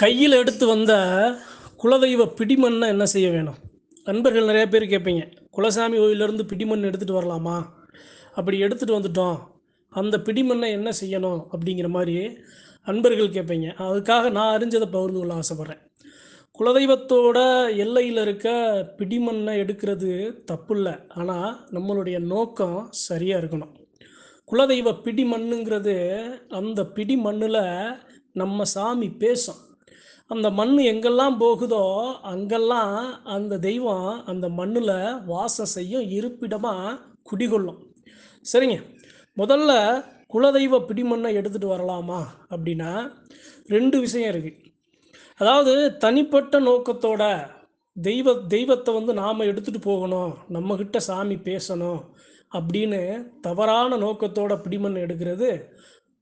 கையில் எடுத்து வந்த குலதெய்வ பிடிமண்ணை என்ன செய்ய வேணும்? நண்பர்கள் நிறைய பேர் கேட்பீங்க குலசாமி கோயிலேருந்து பிடிமண் எடுத்துகிட்டு வரலாமா? அப்படி எடுத்துகிட்டு வந்துட்டோம். அந்த பிடிமண்ணை என்ன செய்யணும்? அப்படிங்கிற மாதிரி அன்பர்கள் கேட்பீங்க. அதுக்காக நான் அறிஞ்சதை பகிர்ந்து கொள்ள ஆசைப்பட்றேன். குலதெய்வத்தோட எல்லையில் இருக்க பிடிமண்ணை எடுக்கிறது தப்பு இல்லை ஆனால் நம்மளுடைய நோக்கம் சரியாக இருக்கணும். குலதெய்வ பிடி மண்ணுங்கிறது அந்த பிடி மண்ணில் நம்ம சாமி பேசும். அந்த மண் எங்கெல்லாம் போகுதோ அங்கெல்லாம் அந்த தெய்வம் அந்த மண்ணில் வாசம் செய்யும் இருப்பிடமாக குடிகொள்ளும். சரிங்க. முதல்ல குலதெய்வ பிடிமண்ணை எடுத்துகிட்டு வரலாமா அப்படின்னா ரெண்டு விஷயம் இருக்குது அதாவது தனிப்பட்ட நோக்கத்தோட தெய்வ தெய்வத்தை வந்து நாம் எடுத்துகிட்டு போகணும் நம்மக்கிட்ட சாமி பேசணும் அப்படின்னு தவறான நோக்கத்தோட பிடிமண் எடுக்கிறது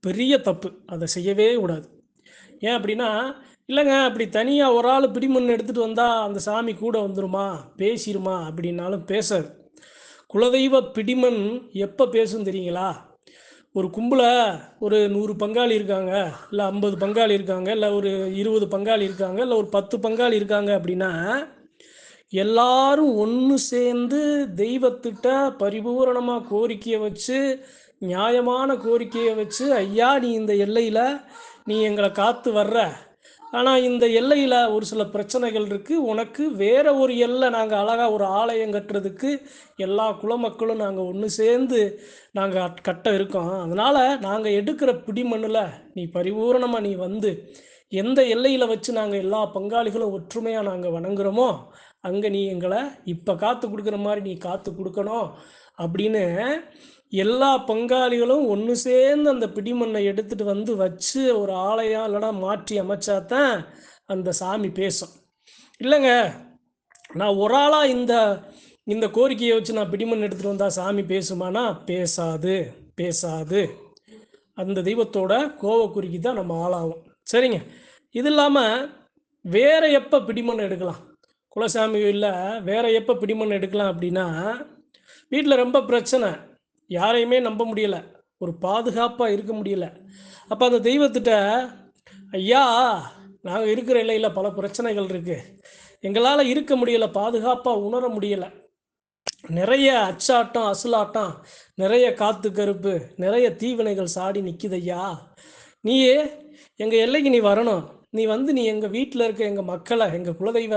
பெரிய தப்பு. அதை செய்யவே கூடாது. ஏன் அப்படின்னா இல்லைங்க அப்படி தனியாக ஒரு ஆள் பிடிமண் எடுத்துகிட்டு வந்தால் அந்த சாமி கூட வந்துருமா? பேசிடுமா அப்படின்னாலும் பேசாது. குலதெய்வ பிடிமண் எப்போ பேசும் தெரியுங்களா? ஒரு கும்பல ஒரு நூறு பங்காளி இருக்காங்க இல்லை ஐம்பது பங்காளி இருக்காங்க இல்லை ஒரு இருபது பங்காளி இருக்காங்க இல்லை ஒரு பத்து பங்காளி இருக்காங்க அப்படின்னா எல்லாரும் ஒன்று சேர்ந்து தெய்வத்திட்ட பரிபூரணமாக கோரிக்கையை வச்சு நியாயமான கோரிக்கையை வச்சு ஐயா நீ இந்த எல்லையில் நீ எங்களை காத்து வர்ற ஆனால் இந்த எல்லையில் ஒரு சில பிரச்சனைகள் இருக்குது உனக்கு வேற ஒரு எல்லை நாங்கள் அழகாக ஒரு ஆலயம் கட்டுறதுக்கு எல்லா குலமக்களும் நாங்கள் ஒன்று சேர்ந்து நாங்கள் கட்ட இருக்கோம். அதனால் நாங்கள் எடுக்கிற பிடிமண்ணில் நீ பரிபூரணமாக நீ வந்து எந்த எல்லையில் வச்சு நாங்கள் எல்லா பங்காளிகளும் ஒற்றுமையாக நாங்கள் வணங்குறோமோ அங்கே நீ எங்களை இப்போ காத்து கொடுக்குற மாதிரி நீ காத்து கொடுக்கணும் அப்படின்னு எல்லா பங்காளிகளும் ஒன்று சேர்ந்து அந்த பிடிமண்ணை எடுத்துகிட்டு வந்து வச்சு ஒரு ஆலயம் இல்லைனா மாற்றி அமைச்சாதான் அந்த சாமி பேசும். இல்லைங்க நான் ஒரு ஆளாக இந்த இந்த கோரிக்கையை வச்சு நான் பிடிமண் எடுத்துகிட்டு வந்தால் சாமி பேசுமானா? பேசாது பேசாது. அந்த தெய்வத்தோட கோவக்குறிக்கு தான் நம்ம ஆளாகும் சரிங்க இது இல்லாமல் வேற எப்போ பிடிமண் எடுக்கலாம்? குலசாமி இல்லை வேற எப்போ பிடிமண் எடுக்கலாம் அப்படின்னா வீட்டில் ரொம்ப பிரச்சனை. யாரையுமே நம்ப முடியல. ஒரு பாதுகாப்பாக இருக்க முடியல. அப்போ அந்த தெய்வத்திட்ட ஐயா நாங்கள் இருக்கிற எல்லையில் பல பிரச்சனைகள் இருக்குது எங்களால் இருக்க முடியல பாதுகாப்பாக உணர முடியலை. நிறைய அச்சாட்டம் அசலாட்டம் நிறைய காத்து கருப்பு நிறைய தீவினைகள் சாடி நிற்கிதையா நீயே எங்கள் எல்லைக்கு நீ வரணும். நீ வந்து நீ எங்கள் வீட்டில் இருக்க எங்கள் மக்களை எங்கள் குலதெய்வ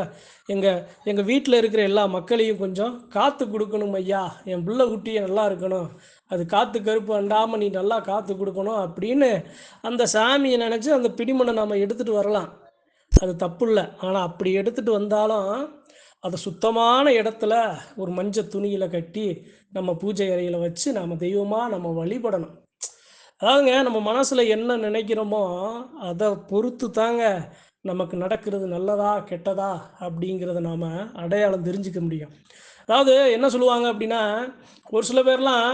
எங்கள் எங்கள் வீட்டில் இருக்கிற எல்லா மக்களையும் கொஞ்சம் காத்து கொடுக்கணும் ஐயா. என் பிள்ளை குட்டியை நல்லா இருக்கணும். அது காத்து கருப்பு அண்டாமல் நீ நல்லா காத்து கொடுக்கணும் அப்படின்னு அந்த சாமியை நினச்சி அந்த பிடிமனை நம்ம எடுத்துகிட்டு வரலாம். அது தப்பு இல்லை ஆனால் அப்படி எடுத்துகிட்டு வந்தாலும் அதை சுத்தமான இடத்துல ஒரு மஞ்சள் துணியில் கட்டி நம்ம பூஜை அறையில் வச்சு நம்ம தெய்வமாக நம்ம வழிபடணும். அதாவதுங்க நம்ம மனசில் என்ன நினைக்கிறோமோ அதை பொறுத்து தாங்க நமக்கு நடக்கிறது நல்லதா கெட்டதா அப்படிங்கிறத நாம் அடையாளம் தெரிஞ்சுக்க முடியும். அதாவது என்ன சொல்லுவாங்க அப்படின்னா ஒரு சில பேர்லாம்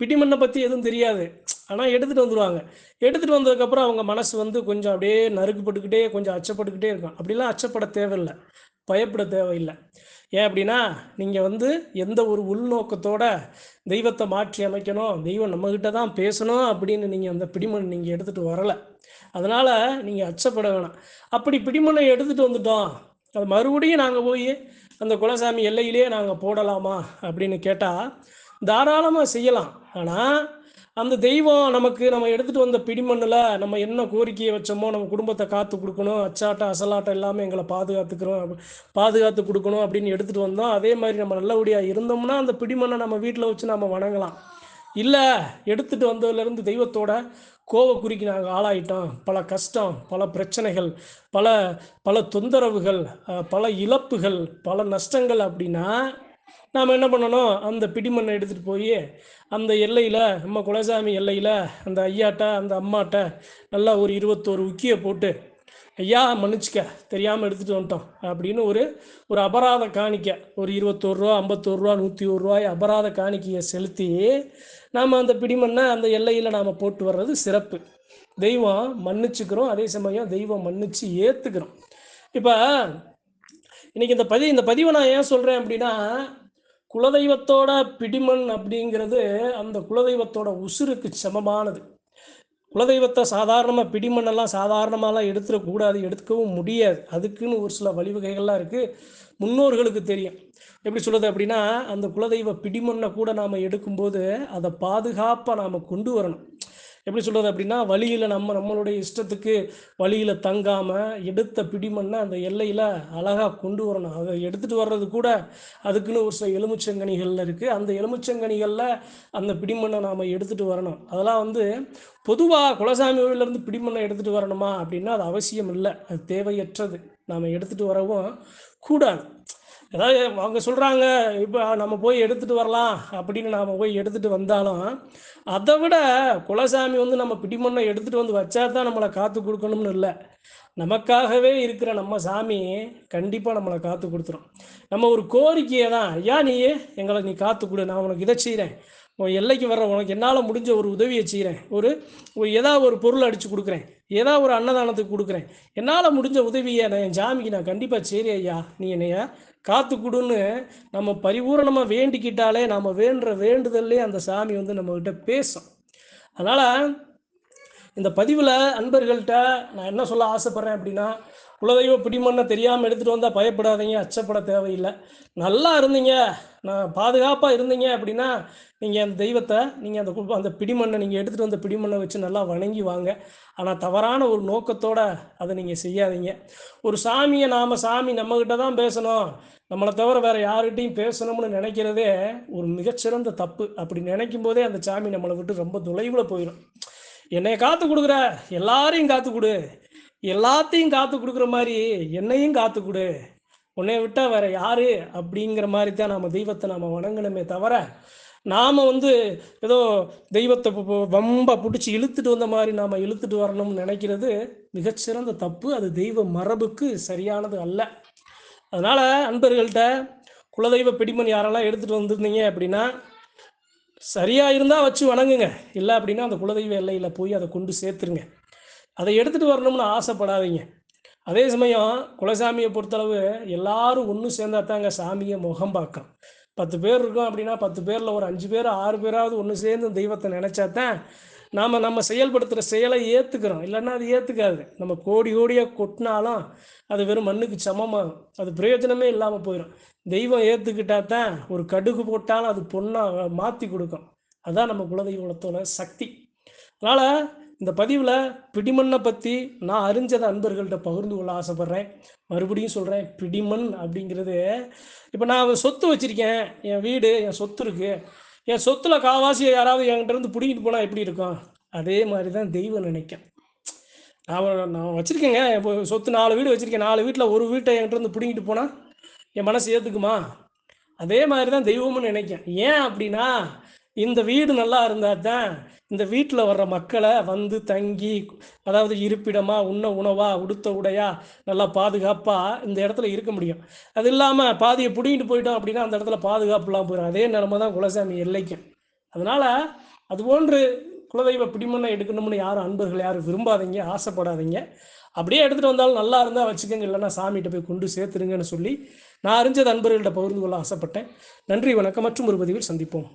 பிடிமண்ணை பற்றி எதுவும் தெரியாது. ஆனால் எடுத்துகிட்டு வந்துடுவாங்க எடுத்துகிட்டு வந்ததுக்கப்புறம் அவங்க மனசு வந்து கொஞ்சம் அப்படியே நறுக்குப்பட்டுக்கிட்டே கொஞ்சம் அச்சப்பட்டுக்கிட்டே இருக்கும். அப்படிலாம் அச்சப்பட தேவையில்லை. பயப்பட தேவையில்லை. ஏன் அப்படின்னா நீங்கள் வந்து எந்த ஒரு உள்நோக்கத்தோட தெய்வத்தை மாற்றி அமைக்கணும் தெய்வம் நம்மக்கிட்ட தான் பேசணும் அப்படின்னு நீங்கள் அந்த பிடிமனை நீங்கள் எடுத்துகிட்டு வரலை. அதனால் நீங்கள் அச்சப்பட வேணாம். அப்படி பிடிமனை எடுத்துகிட்டு வந்துட்டோம். அது மறுபடியும் நாங்கள் போய் அந்த குலசாமி எல்லையிலே நாங்கள் போடலாமா அப்படின்னு கேட்டால் தாராளமாக செய்யலாம். ஆனால் அந்த தெய்வம் நமக்கு நம்ம எடுத்துகிட்டு வந்த பிடிமண்ணில் நம்ம என்ன கோரிக்கையை வச்சோமோ நம்ம குடும்பத்தை காத்து கொடுக்கணும் அச்சாட்டம் அசலாட்டம் எல்லாமே எங்களை பாதுகாத்துக்கிறோம் பாதுகாத்து கொடுக்கணும் அப்படின்னு எடுத்துகிட்டு வந்தோம் அதே மாதிரி நம்ம நல்லபடியாக இருந்தோம்னா அந்த பிடிமண்ணை நம்ம வீட்டில் வச்சு நம்ம வணங்கலாம். இல்லை எடுத்துகிட்டு வந்ததுலேருந்து தெய்வத்தோட கோவக்குறிக்கு நாங்கள் ஆளாயிட்டோம். பல கஷ்டம் பல பிரச்சனைகள் பல பல தொந்தரவுகள் பல இழப்புகள் பல நஷ்டங்கள் அப்படின்னா நாம் என்ன பண்ணணும்? அந்த பிடிமண்ணை எடுத்துகிட்டு போய் அந்த எல்லையில் நம்ம குலசாமி எல்லையில் அந்த ஐயாட்ட அந்த அம்மாட்ட நல்லா ஒரு இருபத்தோரு உக்கியை போட்டு ஐயா மன்னிச்சிக்க தெரியாமல் எடுத்துகிட்டு வந்துட்டோம். அப்படின்னு ஒரு ஒரு அபராத காணிக்க ஒரு இருபத்தோரு ரூபா ஐம்பத்தோரு ரூபா நூற்றி ஒரு ரூபாய் அபராத காணிக்கையை செலுத்தி நாம் அந்த பிடிமண்ணை அந்த எல்லையில் நாம் போட்டு வர்றது சிறப்பு. தெய்வம் மன்னிச்சுக்கிறோம் அதே சமயம் தெய்வம் மன்னிச்சு ஏற்றுக்கிறோம் இப்போ இன்றைக்கி இந்த பதி இந்த பதிவை நான் ஏன் சொல்கிறேன் அப்படின்னா குலதெய்வத்தோட பிடிமண் அப்படிங்கிறது அந்த குலதெய்வத்தோட உசுருக்கு சமமானது. குலதெய்வத்தை சாதாரணமாக பிடிமண்ணெல்லாம் சாதாரணமாலாம் எடுத்துடக்கூடாது எடுத்துக்கவும் முடியாது. அதுக்குன்னு ஒரு சில வழிவகைகள்லாம் இருக்குது முன்னோர்களுக்கு தெரியும். எப்படி சொல்கிறது அப்படின்னா அந்த குலதெய்வ பிடிமண்ணை கூட நாம் எடுக்கும்போது அதை பாதுகாப்பாக நாம் கொண்டு வரணும். எப்படி சொல்கிறது அப்படின்னா வழியில் நம்ம நம்மளுடைய இஷ்டத்துக்கு வழியில் தங்காமல் எடுத்த பிடிமண்ணை அந்த எல்லையில் அழகாக கொண்டு வரணும். அதை எடுத்துகிட்டு வர்றது கூட அதுக்குன்னு ஒரு சில எலுமிச்சங்கனிகளில் இருக்குது அந்த எலுமிச்சங்கனிகளில் அந்த பிடிமண்ணை நாம் எடுத்துகிட்டு வரணும். அதெல்லாம் வந்து பொதுவாக குலசாமி கோவிலேருந்து பிடிமண்ணை எடுத்துகிட்டு வரணுமா அப்படின்னா அது அவசியம் இல்லை. அது தேவையற்றது. நாம் எடுத்துகிட்டு வரவும் கூடாது. ஏதாவது அவங்க சொல்கிறாங்க இப்போ நம்ம போய் எடுத்துகிட்டு வரலாம் அப்படின்னு நாம் போய் எடுத்துகிட்டு வந்தாலும் அதை விட குலசாமி வந்து நம்ம பிடிமண்ணை எடுத்துகிட்டு வந்து வச்சா தான் நம்மளை காத்து கொடுக்கணும்னு இல்லை. நமக்காகவே இருக்கிற நம்ம சாமி கண்டிப்பாக நம்மளை காத்து கொடுத்துரும். நம்ம ஒரு கோரிக்கையை தான் ஐயா நீ எங்களை நீ காத்து கொடு நான் உனக்கு இதை செய்கிறேன் உன் எல்லைக்கு வர்ற உனக்கு என்னால் முடிஞ்ச ஒரு உதவியை செய்கிறேன் ஒரு ஏதாவது ஒரு பொருள் அடித்து கொடுக்குறேன். ஏதாவது ஒரு அன்னதானத்துக்கு கொடுக்குறேன். என்னால் முடிஞ்ச உதவியை நான் என் ஜாமிக்கு நான் கண்டிப்பாக சரி ஐயா. நீ என்னையா காத்து கொடுன்னு நம்ம பரிபூரணமாக வேண்டிக்கிட்டாலே நம்ம வேண்டுற வேண்டுதல்லே அந்த சாமி வந்து நம்மக்கிட்ட பேசும். அதனால் இந்த பதிவில் அன்பர்கள்ட்ட நான் என்ன சொல்ல ஆசைப்பட்றேன் அப்படின்னா குலதெய்வ பிடிமண்ணை தெரியாமல் எடுத்துகிட்டு வந்தால் பயப்படாதீங்க அச்சப்பட தேவையில்லை. நல்லா இருந்தீங்க. நான் பாதுகாப்பாக இருந்தீங்க அப்படின்னா நீங்கள் அந்த தெய்வத்தை நீங்கள் அந்த அந்த பிடிமண்ணை நீங்கள் எடுத்துகிட்டு வந்த பிடிமண்ணை வச்சு நல்லா வணங்கி வாங்க. ஆனால் தவறான ஒரு நோக்கத்தோடு அதை நீங்கள் செய்யாதீங்க. ஒரு சாமியை நாம் சாமி நம்மக்கிட்ட தான் பேசணும். நம்மளை தவிர வேறு யார்கிட்டையும் பேசணும்னு நினைக்கிறதே ஒரு மிகச்சிறந்த தப்பு. அப்படி நினைக்கும் போதே அந்த சாமி நம்மளை விட்டு ரொம்ப தொலைவில் போயிடும். என்னை காத்து கொடுக்குற எல்லாரையும் காத்து கொடு. எல்லாத்தையும் காத்து கொடுக்குற மாதிரி என்னையும் காத்து கொடு. உன்னை விட்டா வேற யாரு? அப்படிங்கிற மாதிரி தான் நம்ம தெய்வத்தை நாம வணங்கணுமே தவிர நாம வந்து ஏதோ தெய்வத்தை ரொம்ப பிடிச்சி இழுத்துட்டு வந்த மாதிரி நாம இழுத்துட்டு வரணும்னு நினைக்கிறது மிகச்சிறந்த தப்பு. அது தெய்வ மரபுக்கு சரியானது அல்ல. அதனால அன்பர்கள்ட்ட குலதெய்வ பிடிமன் யாரெல்லாம் எடுத்துட்டு வந்திருந்தீங்க அப்படின்னா சரியா இருந்தா வச்சு வணங்குங்க. இல்லை அப்படின்னா அந்த குலதெய்வ எல்லையில போய் அதை கொண்டு சேர்த்துருங்க. அதை எடுத்துகிட்டு வரணும்னு ஆசைப்படாதீங்க. அதே சமயம் குலசாமியை பொறுத்தளவு எல்லாரும் ஒன்று சேர்ந்தா தாங்க சாமியை முகம் பார்க்கும் பத்து பேர் இருக்கோம் அப்படின்னா பத்து பேரில் ஒரு அஞ்சு பேர் ஆறு பேராவது ஒன்று சேர்ந்து தெய்வத்தை நினச்சா தான் நாம் நம்ம செயல்படுத்துகிற செயலை ஏற்றுக்கிறோம் இல்லைன்னா அது ஏற்றுக்காது நம்ம கோடி கோடியாக கொட்டினாலும் அது வெறும் மண்ணுக்கு சமமாகும். அது பிரயோஜனமே இல்லாமல் போயிடும். தெய்வம் ஏற்றுக்கிட்டா தான் ஒரு கடுகு போட்டாலும் அது பொண்ணாக மாற்றி கொடுக்கும். அதுதான் நம்ம குலதெய்வத்தோட சக்தி. அதனால் இந்த பதிவில் பிடிமண்ணை பற்றி நான் அறிஞ்சதை அன்பர்கள்ட்ட பகிர்ந்து கொள்ள ஆசைப்பட்றேன். மறுபடியும் சொல்கிறேன் பிடிமண் அப்படிங்கிறது இப்போ நான் சொத்து வச்சுருக்கேன். என் வீடு என் சொத்து இருக்குது என் சொத்துல காவாசியை யாராவது என்கிட்ட இருந்து பிடிங்கிட்டு போனால் எப்படி இருக்கும்? அதே மாதிரி தான் தெய்வம் நினைக்கும். நான் நான் வச்சுருக்கேங்க. இப்போ சொத்து நாலு வீடு வச்சுருக்கேன். நாலு வீட்டில் ஒரு வீட்டை என்கிட்ட இருந்து பிடிங்கிட்டு போனால் என் மனசு ஏற்றுக்குமா அதே மாதிரி தான் தெய்வம்னு நினைக்கும். ஏன் அப்படின்னா இந்த வீடு நல்லா இருந்தால் தான் இந்த வீட்டில் வர்ற மக்களை வந்து தங்கி அதாவது இருப்பிடமா உண்ண உணவா உடுத்த உடையா நல்லா பாதுகாப்பாக இந்த இடத்துல இருக்க முடியும். அது இல்லாமல் பாதியை பிடிங்கிட்டு போயிட்டோம் அப்படின்னா அந்த இடத்துல பாதுகாப்புலாம் போயிடும் அதே நிலமை தான் குலசாமி எல்லைக்கும். அதனால் அது போன்று குலதெய்வ பிடிமண்ணை எடுக்கணும்னு யாரும் அன்பர்கள் யாரும் விரும்பாதீங்க ஆசைப்படாதீங்க. அப்படியே எடுத்துகிட்டு வந்தாலும் நல்லா இருந்தால் வச்சுக்கோங்க இல்லைன்னா சாமிகிட்ட போய் கொண்டு சேர்த்துருங்கன்னு சொல்லி நான் அறிஞ்சது அன்பர்கள்ட்ட பகிர்ந்து கொள்ள ஆசைப்பட்டேன். நன்றி வணக்கம் மற்றும் ஒரு பதிவில் சந்திப்போம்.